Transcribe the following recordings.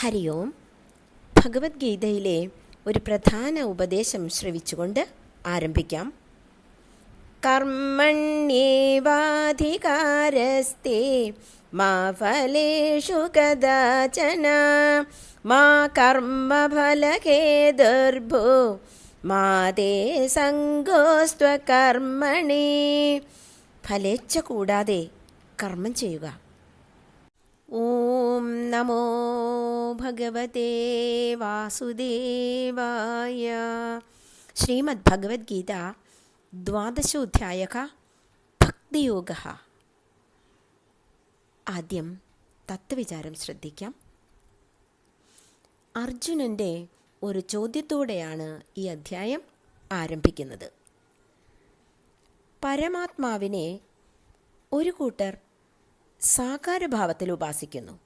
ഹരി ഓം ഭഗവത്ഗീതയിലെ ഒരു പ്രധാന ഉപദേശം ശ്രവിച്ചുകൊണ്ട് ആരംഭിക്കാം. കർമ്മണ്യേവാധികാരസ്തേ മാ ഫലേഷു കദാചന മാ കർമ്മഫലഹേതുർഭോ മാ തേ സങ്കോസ്ത്വകർമ്മണി ഫലേച്ഛ കൂടാതെ കർമ്മം ചെയ്യുക. നമോ ഭഗവതേ വാസുദേവായ ശ്രീമദ് ഭഗവത്ഗീത ദ്വാദശോധ്യായ ഭക്തിയോഗ ആദ്യം തത്വവിചാരം ശ്രദ്ധിക്കാം. അർജുനന്റെ ഒരു ചോദ്യത്തോടെയാണ് ഈ അധ്യായം ആരംഭിക്കുന്നത്. പരമാത്മാവിനെ ഒരു കൂട്ടർ സാകാരഭാവത്തിൽ ഉപാസിക്കുന്നു.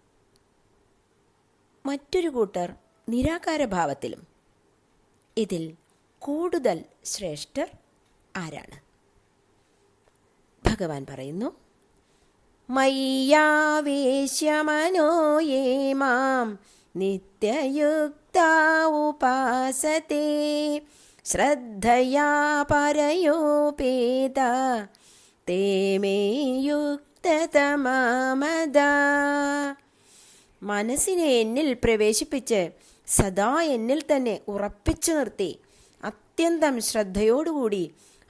മറ്റൊരു കൂട്ടർ നിരാകാരഭാവത്തിലും. ഇതിൽ കൂടുതൽ ശ്രേഷ്ഠർ ആരാണ്? ഭഗവാൻ പറയുന്നു മയ്യാവേശ്യമനോ മാം നിത്യയുക്ത ഉപാസത്തെ ശ്രദ്ധയാ പരയോപേത തേ യുക്തതമാമത മനസ്സിനെ എന്നിൽ പ്രവേശിപ്പിച്ച് സദാ എന്നിൽ തന്നെ ഉറപ്പിച്ചു നിർത്തി. അത്യന്തം ശ്രദ്ധയോടുകൂടി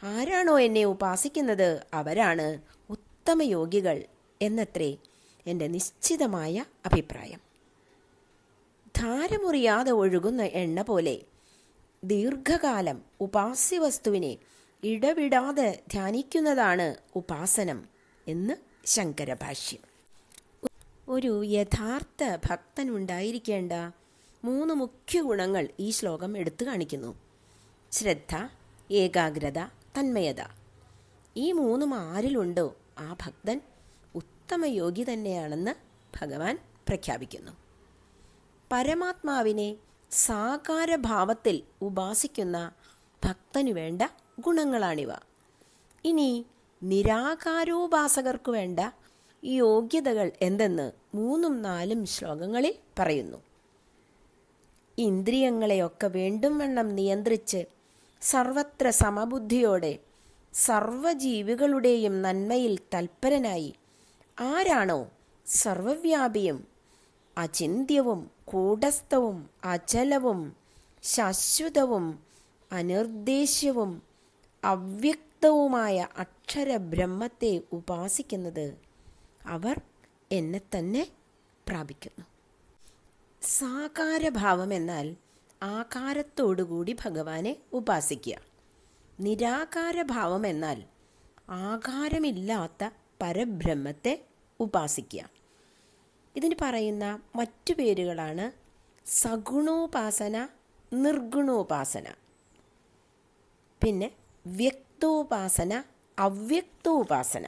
ആരാണോ എന്നെ ഉപാസിക്കുന്നത് അവരാണ് ഉത്തമ യോഗികൾ എന്നത്രേ എന്റെ നിശ്ചിതമായ അഭിപ്രായം. ധാരമുറിയാതെ ഒഴുകുന്ന എണ്ണ പോലെ ദീർഘകാലം ഉപാസ്യവസ്തുവിനെ ഇടവിടാതെ ധ്യാനിക്കുന്നതാണ് ഉപാസനം എന്ന് ശങ്കരഭാഷ്യം. ഒരു യഥാർത്ഥ ഭക്തനുണ്ടായിരിക്കേണ്ട മൂന്ന് മുഖ്യ ഗുണങ്ങൾ ഈ ശ്ലോകം എടുത്തു കാണിക്കുന്നു. ശ്രദ്ധ ഏകാഗ്രത തന്മയത. ഈ മൂന്നും ആരിലുണ്ടോ ആ ഭക്തൻ ഉത്തമ യോഗി തന്നെയാണെന്ന് ഭഗവാൻ പ്രഖ്യാപിക്കുന്നു. പരമാത്മാവിനെ സാകാരഭാവത്തിൽ ഉപാസിക്കുന്ന ഭക്തനു വേണ്ട ഗുണങ്ങളാണിവ. ഇനി നിരാകാരോപാസകർക്ക് വേണ്ട യോഗ്യതകൾ എന്തെന്ന് മൂന്നും നാലും ശ്ലോകങ്ങളിൽ പറയുന്നു. ഇന്ദ്രിയങ്ങളെയൊക്കെ വേണ്ടും വണ്ണം നിയന്ത്രിച്ച് സർവത്ര സമബുദ്ധിയോടെ സർവജീവികളുടെയും നന്മയിൽ തൽപരനായി ആരാണോ സർവവ്യാപിയും അചിന്യവും കൂടസ്ഥവും അചലവും ശാശ്വതവും അനിർദ്ദേശ്യവും അവ്യക്തവുമായ അക്ഷരബ്രഹ്മത്തെ ഉപാസിക്കുന്നത് അവർ എന്നെ തന്നെ പ്രാപിക്കുന്നു. സാകാരഭാവം എന്നാൽ ആകാരത്തോടുകൂടി ഭഗവാനെ ഉപാസിക്കുക. നിരാകാരഭാവം എന്നാൽ ആകാരമില്ലാത്ത പരബ്രഹ്മത്തെ ഉപാസിക്കുക. ഇതിന് പറയുന്ന മറ്റു പേരുകളാണ് സഗുണോപാസന നിർഗുണോപാസന. പിന്നെ വ്യക്തോപാസന അവ്യക്തോപാസന.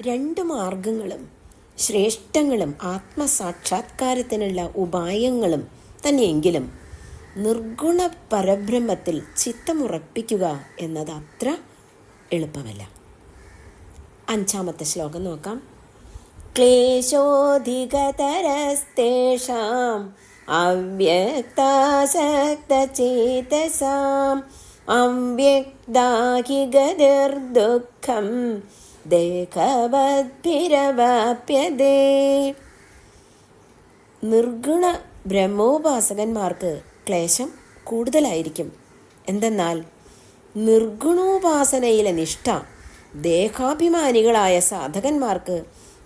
രണ്ട് മാർഗങ്ങളും ശ്രേഷ്ഠങ്ങളും ആത്മസാക്ഷാത്കാരത്തിനുള്ള ഉപായങ്ങളും തന്നെയെങ്കിലും നിർഗുണ പരബ്രഹ്മത്തിൽ ചിത്തമുറപ്പിക്കുക എന്നത് അത്ര എളുപ്പമല്ല. അഞ്ചാമത്തെ ശ്ലോകം നോക്കാം. ക്ലേശോധികതരസ്തേഷാം അവ്യക്താസക്തചേതസാം അവ്യക്താഹി ഗതിർദുഃഖം ദേഹവദ്ഭിരവാപ്യതേ നിർഗുണ ബ്രഹ്മോപാസകന്മാർക്ക് ക്ലേശം കൂടുതലായിരിക്കും. എന്തെന്നാൽ നിർഗുണോപാസനയിലെ നിഷ്ഠ ദേഹാഭിമാനികളായ സാധകന്മാർക്ക്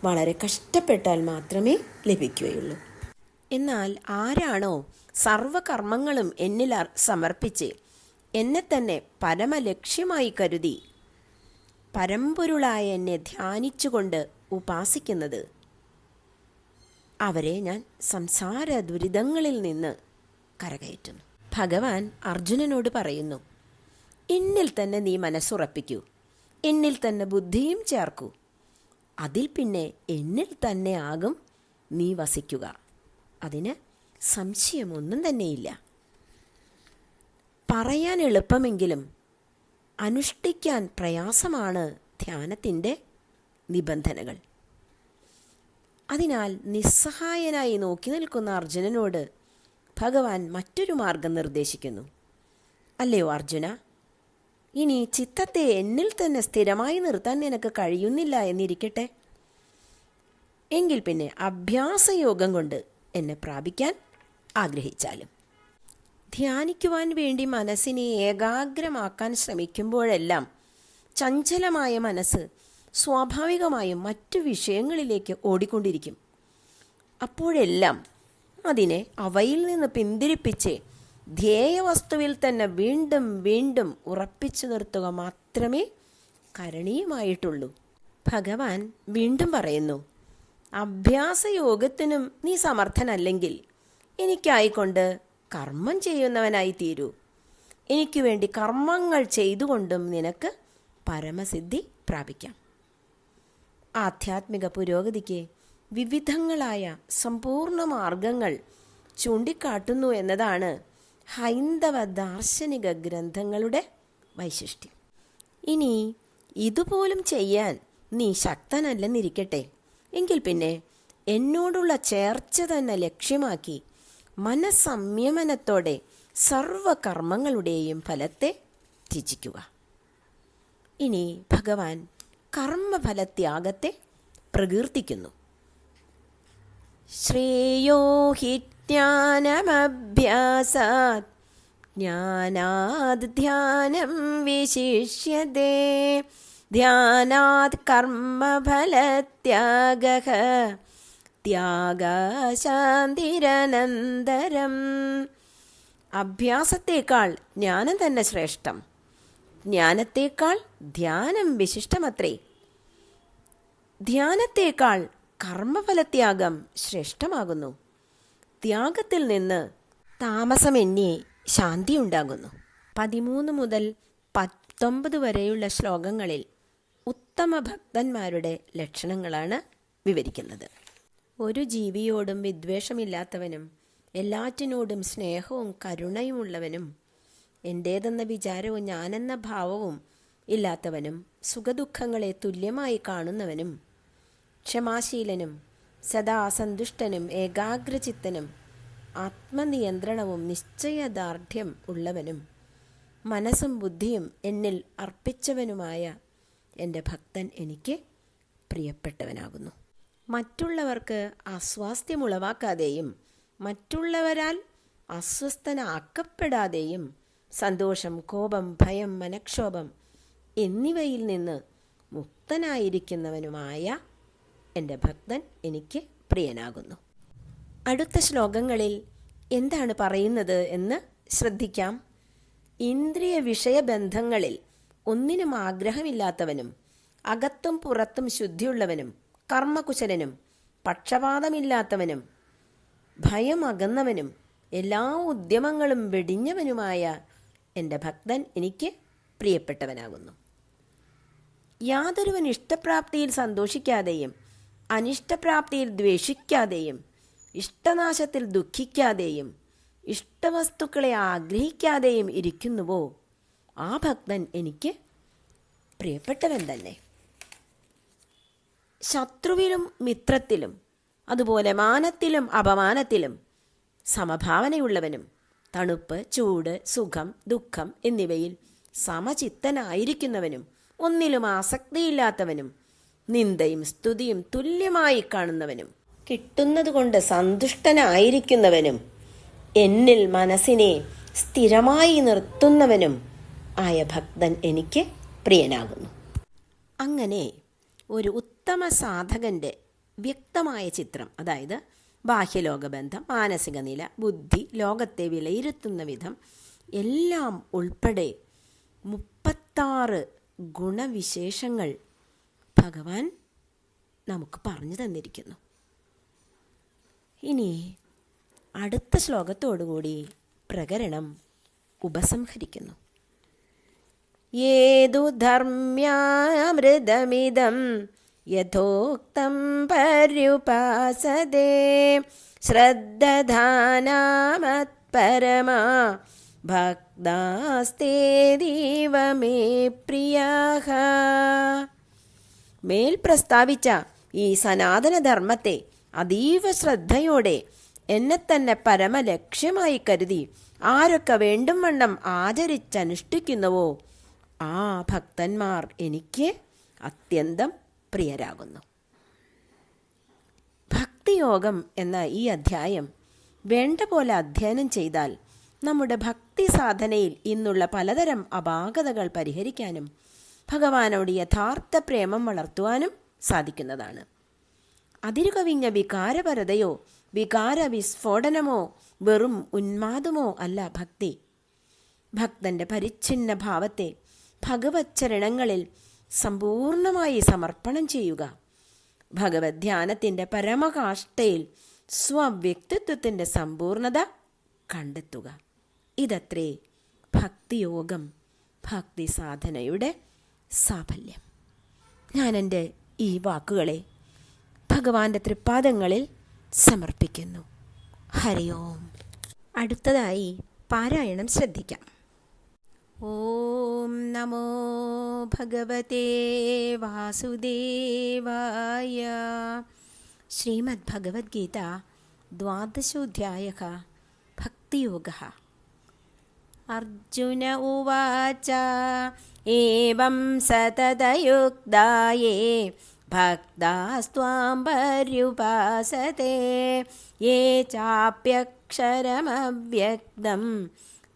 വളരെ കഷ്ടപ്പെട്ടാൽ മാത്രമേ ലഭിക്കുകയുള്ളൂ. എന്നാൽ ആരാണോ സർവകർമ്മങ്ങളും എന്നിൽ സമർപ്പിച്ച് എന്നെ തന്നെ പരമലക്ഷ്യമായി കരുതി പരമ്പൊരുളായ എന്നെ ധ്യാനിച്ചുകൊണ്ട് ഉപാസിക്കുന്നത്. അവരെ ഞാൻ സംസാര ദുരിതങ്ങളിൽ നിന്ന് കരകയറ്റുന്നു. ഭഗവാൻ അർജുനനോട് പറയുന്നു എന്നിൽ തന്നെ നീ മനസ്സുറപ്പിക്കൂ. എന്നിൽ തന്നെ ബുദ്ധിയും ചേർക്കൂ. അതിൽ പിന്നെ എന്നിൽ തന്നെ ആകും നീ വസിക്കുക. അതിന് സംശയമൊന്നും തന്നെയില്ല. പറയാൻ എളുപ്പമെങ്കിലും അനുഷ്ഠിക്കാൻ പ്രയാസമാണ് ധ്യാനത്തിന്റെ നിബന്ധനകൾ. അതിനാൽ നിസ്സഹായനായി നോക്കി നിൽക്കുന്ന അർജുനനോട് ഭഗവാൻ മറ്റൊരു മാർഗം നിർദ്ദേശിക്കുന്നു. അല്ലയോ അർജുന? ഇനി ചിത്തത്തെ എന്നിൽ തന്നെ സ്ഥിരമായി നിർത്താൻ നിനക്ക് കഴിയുന്നില്ല എന്നിരിക്കട്ടെ. എങ്കിൽ പിന്നെ അഭ്യാസയോഗം കൊണ്ട് എന്നെ പ്രാപിക്കാൻ ആഗ്രഹിച്ചാലും. ധ്യാനിക്കുവാൻ വേണ്ടി മനസ്സിനെ ഏകാഗ്രമാക്കാൻ ശ്രമിക്കുമ്പോഴെല്ലാം ചഞ്ചലമായ മനസ്സ് സ്വാഭാവികമായും മറ്റു വിഷയങ്ങളിലേക്ക് ഓടിക്കൊണ്ടിരിക്കും. അപ്പോഴെല്ലാം അതിനെ അവയിൽ നിന്ന് പിന്തിരിപ്പിച്ച് ധ്യേയവസ്തുവിൽ തന്നെ വീണ്ടും വീണ്ടും ഉറപ്പിച്ചു നിർത്തുക മാത്രമേ കരണീയമായിട്ടുള്ളൂ. ഭഗവാൻ വീണ്ടും പറയുന്നു അഭ്യാസയോഗത്തിനും നീ സമർത്ഥനല്ലെങ്കിൽ എനിക്കായിക്കൊണ്ട് കർമ്മം ചെയ്യുന്നവനായി തീരൂ. എനിക്ക് വേണ്ടി കർമ്മങ്ങൾ ചെയ്തുകൊണ്ടും നിനക്ക് പരമസിദ്ധി പ്രാപിക്കാം. ആധ്യാത്മിക പുരോഗതിക്ക് വിവിധങ്ങളായ സമ്പൂർണ മാർഗങ്ങൾ ചൂണ്ടിക്കാട്ടുന്നു എന്നതാണ് ഹൈന്ദവ ദാർശനിക ഗ്രന്ഥങ്ങളുടെ വൈശിഷ്ട്യം. ഇനി ഇതുപോലും ചെയ്യാൻ നീ ശക്തനല്ലെന്നിരിക്കട്ടെ. എങ്കിൽ പിന്നെ എന്നോടുള്ള ചേർച്ച തന്നെ ലക്ഷ്യമാക്കി മനസ്സംയമനത്തോടെ സർവകർമ്മങ്ങളുടെയും ഫലത്തെ ത്യജിക്കുക. ഇനി ഭഗവാൻ കർമ്മഫലത്യാഗത്തെ പ്രകീർത്തിക്കുന്നു. ശ്രേയോ ഹി ജ്ഞാനമഭ്യാസാത് ജ്ഞാനാത് ധ്യാനം വിശിഷ്യതേ ധ്യാനാത് കർമ്മഫലത്യാഗ. ത്യാഗശാന്തിരനന്തരം അഭ്യാസത്തേക്കാൾ ജ്ഞാനം തന്നെ ശ്രേഷ്ഠം. ജ്ഞാനത്തേക്കാൾ ധ്യാനം വിശിഷ്ടമത്രേ. ധ്യാനത്തേക്കാൾ കർമ്മഫലത്യാഗം ശ്രേഷ്ഠമാകുന്നു. ത്യാഗത്തിൽ നിന്ന് താമസമെന്നേ ശാന്തി ഉണ്ടാകുന്നു പതിമൂന്ന് മുതൽ പത്തൊമ്പത് വരെയുള്ള ശ്ലോകങ്ങളിൽ ഉത്തമ ഭക്തന്മാരുടെ ലക്ഷണങ്ങളാണ് വിവരിക്കുന്നത്. ഒരു ജീവിയോടും വിദ്വേഷമില്ലാത്തവനും എല്ലാറ്റിനോടും സ്നേഹവും കരുണയുമുള്ളവനും എന്റേതെന്ന വിചാരവും ഞാനെന്ന ഭാവവും ഇല്ലാത്തവനും സുഖദുഃഖങ്ങളെ തുല്യമായി കാണുന്നവനും ക്ഷമാശീലനും സദാ സന്തുഷ്ടനും ഏകാഗ്രചിത്തനും ആത്മനിയന്ത്രണവും നിശ്ചയദാർഢ്യം ഉള്ളവനും മനസ്സും ബുദ്ധിയും എന്നിൽ അർപ്പിച്ചവനുമായ എന്റെ ഭക്തൻ എനിക്ക് പ്രിയപ്പെട്ടവനാകുന്നു. മറ്റുള്ളവർക്ക് അസ്വാസ്ഥ്യമുളവാക്കാതെയും മറ്റുള്ളവരാൽ അസ്വസ്ഥനാക്കപ്പെടാതെയും സന്തോഷം കോപം ഭയം മനക്ഷോഭം എന്നിവയിൽ നിന്ന് മുക്തനായിരിക്കുന്നവനുമായ എന്റെ ഭക്തൻ എനിക്ക് പ്രിയനാകുന്നു. അടുത്ത ശ്ലോകങ്ങളിൽ എന്താണ് പറയുന്നത് എന്ന് ശ്രദ്ധിക്കാം. ഇന്ദ്രിയ വിഷയബന്ധങ്ങളിൽ ഒന്നിനും ആഗ്രഹമില്ലാത്തവനും അകത്തും പുറത്തും ശുദ്ധിയുള്ളവനും കർമ്മകുശലനും പക്ഷപാതമില്ലാത്തവനും ഭയം അകന്നവനും എല്ലാ ഉദ്യമങ്ങളും വെടിഞ്ഞവനുമായ എന്റെ ഭക്തൻ എനിക്ക് പ്രിയപ്പെട്ടവനാകുന്നു. യാതൊരുവൻ ഇഷ്ടപ്രാപ്തിയിൽ സന്തോഷിക്കാതെയും അനിഷ്ടപ്രാപ്തിയിൽ ദ്വേഷിക്കാതെയും ഇഷ്ടനാശത്തിൽ ദുഃഖിക്കാതെയും ഇഷ്ടവസ്തുക്കളെ ആഗ്രഹിക്കാതെയും ഇരിക്കുന്നുവോ ആ ഭക്തൻ എനിക്ക് പ്രിയപ്പെട്ടവൻ തന്നെ. ശത്രുവിലും മിത്രത്തിലും അതുപോലെ മാനത്തിലും അപമാനത്തിലും സമഭാവനയുള്ളവനും തണുപ്പ് ചൂട് സുഖം ദുഃഖം എന്നിവയിൽ സമചിത്തനായിരിക്കുന്നവനും ഒന്നിലും ആസക്തിയില്ലാത്തവനും നിന്ദയും സ്തുതിയും തുല്യമായി കാണുന്നവനും കിട്ടുന്നതുകൊണ്ട് സന്തുഷ്ടനായിരിക്കുന്നവനും എന്നിൽ മനസ്സിനെ സ്ഥിരമായി നിർത്തുന്നവനും ആയ ഭക്തൻ എനിക്ക് പ്രിയനാകുന്നു. അങ്ങനെ ഒരു ഉത്തമ സാധകന്റെ വ്യക്തമായ ചിത്രം അതായത് ബാഹ്യലോകബന്ധം മാനസിക നില ബുദ്ധി ലോകത്തെ വിലയിരുത്തുന്ന വിധം എല്ലാം ഉൾപ്പെടെ മുപ്പത്താറ് ഗുണവിശേഷങ്ങൾ ഭഗവാൻ നമുക്ക് പറഞ്ഞു തന്നിരിക്കുന്നു. ഇനി അടുത്ത ശ്ലോകത്തോടുകൂടി പ്രകരണം ഉപസംഹരിക്കുന്നു. ഏതു ധർമ്മ്യാമൃതമിതം യഥോക്തം പര്യുപാസതേ. ശ്രദ്ധധാനാമത്പരമാ. ഭക്താസ്തേദീവ മേ പ്രിയാഹ. മേൽ പ്രസ്താവിച്ച ഈ സനാതനധർമ്മത്തെ അതീവ ശ്രദ്ധയോടെ എന്നെ തന്നെ പരമലക്ഷ്യമായി കരുതി ആരൊക്കെ വേണ്ടും വണ്ണം ആചരിച്ചനുഷ്ഠിക്കുന്നുവോ ആ ഭക്തന്മാർ എനിക്ക് അത്യന്തം പ്രിയരാകുന്നു. ഭക്തിയോഗം എന്ന ഈ അധ്യായം വേണ്ട പോലെ അധ്യയനം ചെയ്താൽ നമ്മുടെ ഭക്തി സാധനയിൽ ഇന്നുള്ള പലതരം അപാകതകൾ പരിഹരിക്കാനും ഭഗവാനോട് യഥാർത്ഥ പ്രേമം വളർത്തുവാനും സാധിക്കുന്നതാണ്. അതിരുകവിഞ്ഞ വികാരപരതയോ വികാര വിസ്ഫോടനമോ വെറും ഉന്മാദമോ അല്ല ഭക്തി. ഭക്തന്റെ പരിച്ഛിന്ന ഭാവത്തെ ഭഗവത് ചരണങ്ങളിൽ സമ്പൂർണമായി സമർപ്പണം ചെയ്യുക. ഭഗവത് ധ്യാനത്തിന്റെ പരമകാഷ്ഠയിൽ സ്വവ്യക്തിത്വത്തിന്റെ സമ്പൂർണത കണ്ടെത്തുക. ഇതത്രേ ഭക്തിയോഗം ഭക്തി സാധനയുടെ സാഫല്യം. ഞാൻ എന്റെ ഈ വാക്കുകളെ ഭഗവാന്റെ തൃപ്പാദങ്ങളിൽ സമർപ്പിക്കുന്നു. ഹരി ഓം അടുത്തതായി പാരായണം ശ്രദ്ധിക്കാം. ॐ नमो भगवते वासुदेवाय। श्रीमद्भगवद्गीता द्वादशोऽध्यायः भक्तियोगः। अर्जुन उवाच एवं सततयुक्ताये भक्तास्त्वां पर्युपासते ये चाप्यक्षरमव्यक्तम्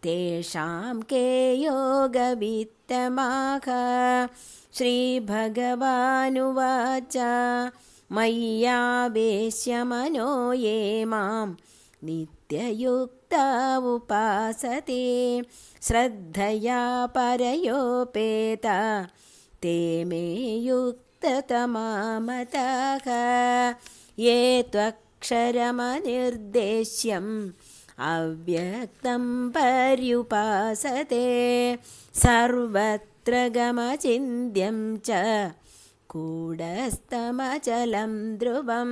तेषां के योगवित्तमाः श्रीभगवानुवाच मय्यावेश्य मनो ये मां नित्ययुक्ता उपासते श्रद्धया परयोपेता ते मे युक्ततमामतः। ये त्वक्षरमनिर्देश्यम् अव्यक्तं पर्युपासते सर्वत्र गमचिन्त्यं च कूढस्तमचलं ध्रुवं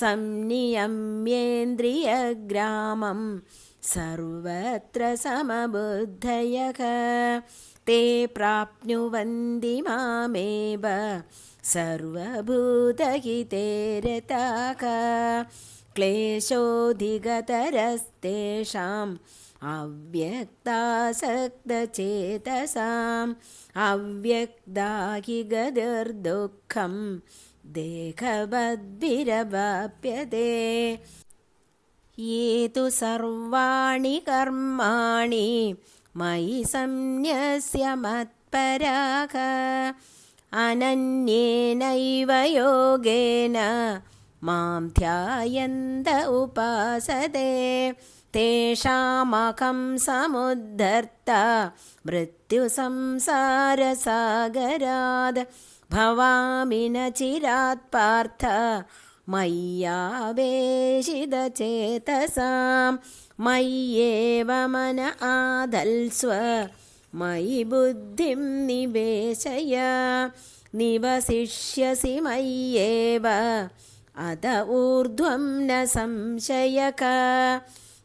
संनियम्येन्द्रियग्रामं सर्वत्र समबुद्धयः ते प्राप्नुवन्ति मामेव सर्वभूतहिते रताः क्लेशोऽधिगतरस्तेषाम् अव्यक्तासक्तचेतसाम् अव्यक्ता हि गतिर्दुःखं देहवद्भिरवाप्यते ये तु सर्वाणि कर्माणि मयि संन्यस्य मत्पराः। अनन्येनैव योगेन മാം ധ്യായന്ത ഉപാസതേ തേഷാമകം സമുദ്ധർത്ത മൃത്യുസംസാരസാഗരാത് ഭവാമി ന ചിരാത് പാർത്ഥ മയ്യാവേശിതചേതസാം മയ്യേവ മന ആദൽസ്വ മയി ബുദ്ധിം നിവേശയ നിവസിഷ്യസി മയ്യേവ अध ऊर्ध्वं न संशयक।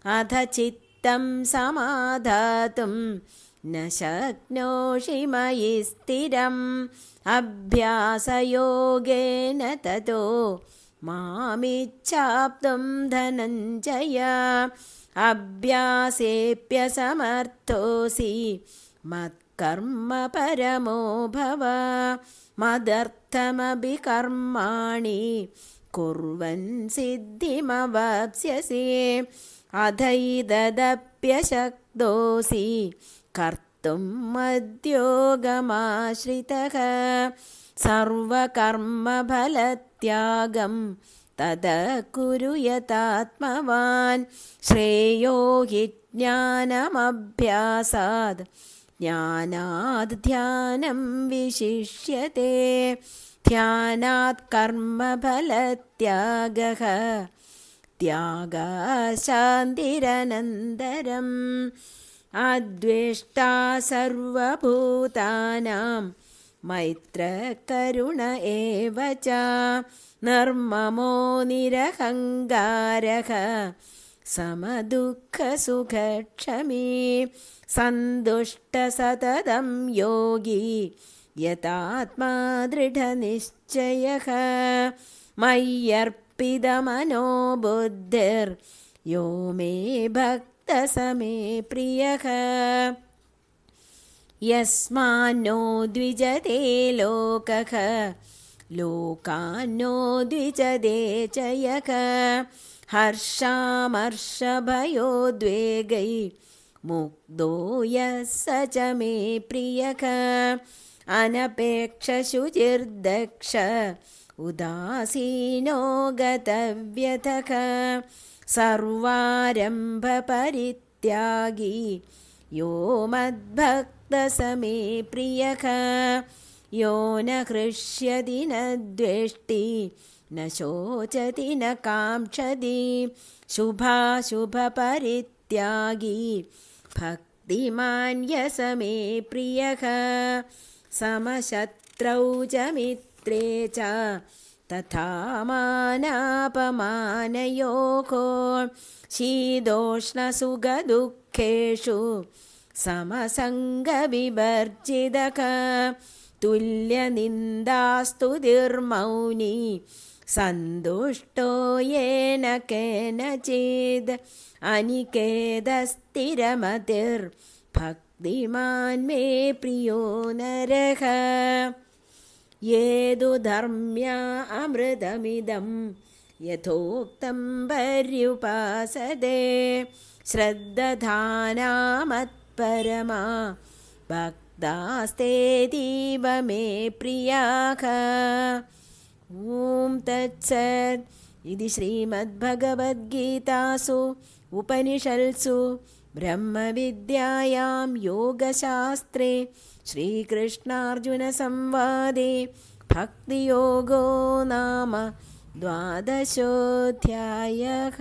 अध चित्तं समाधातुं न शक्नोषि मयि स्थिरम्। अभ्यासयोगेन ततो मामिच्छाप्तुं धनञ्जय। अभ्यासेऽप्यसमर्थोऽसि मत्कर्म परमो भव मदर्थमपि कर्माणि कुर्वन् सिद्धिमवाप्स्यसि अधैददप्यशक्तोऽसि कर्तुं मद्योगमाश्रितः सर्वकर्मफलत्यागं तद कुरु यतात्मवान् श्रेयो हि ज्ञानमभ्यासात् ജ്ഞാനാത് ധ്യാനം വിശിഷ്യത്തെ ധ്യാനാത് കർമ്മഫലത്യാഗ. ത്യാഗാശാന്തിരനന്തരം. അദ്വേഷ്ടാ സർവഭൂതാനാം. മൈത്രകരുണ ഏവ ച. നിർമ്മമോ നിരഹങ്കാര. സമദുഃഖസുഖക്ഷമീ. सन्तुष्टसततं योगी यतात्मा दृढनिश्चयः। मय्यर्पितमनो बुद्धिर्यो मे भक्तसमे प्रियः। यस्मान्नो द्विजते लोकः लोकान्नो द्विजदे च यः। हर्षामर्षभयोद्वेगै मुग्धो यः स च मे प्रियः अनपेक्षशुचिर्दक्ष उदासीनो गतव्यथः सर्वारम्भपरित्यागी यो मद्भक्तसमे प्रियः यो न हृष्यति न द्वेष्टि न शोचति न काङ्क्षति शुभाशुभपरित्यागी। भक्तिमान् यसमे प्रियः समशत्रौ च मित्रे च तथा मानापमानयोः शीतोष्णसुखदुःखेषु समसङ्गविवर्जितः तुल्यनिन्दास्तुतिर्मौनी सन्तुष्टो येन केनचिद् अनिकेतस्थिरमतिर्भक्तिमान् मे प्रियो नरः। येदु धर्म्या अमृतमिदं यथोक्तं पर्युपासते श्रद्दधानामत्परमा भक्तास्तेतीव मे प्रियाः ॐ तत्सत् इति श्रीमद्भगवद्गीतासु उपनिषत्सु ब्रह्मविद्यायां योगशास्त्रे श्रीकृष्णार्जुनसंवादे भक्तियोगो नाम द्वादशोऽध्यायः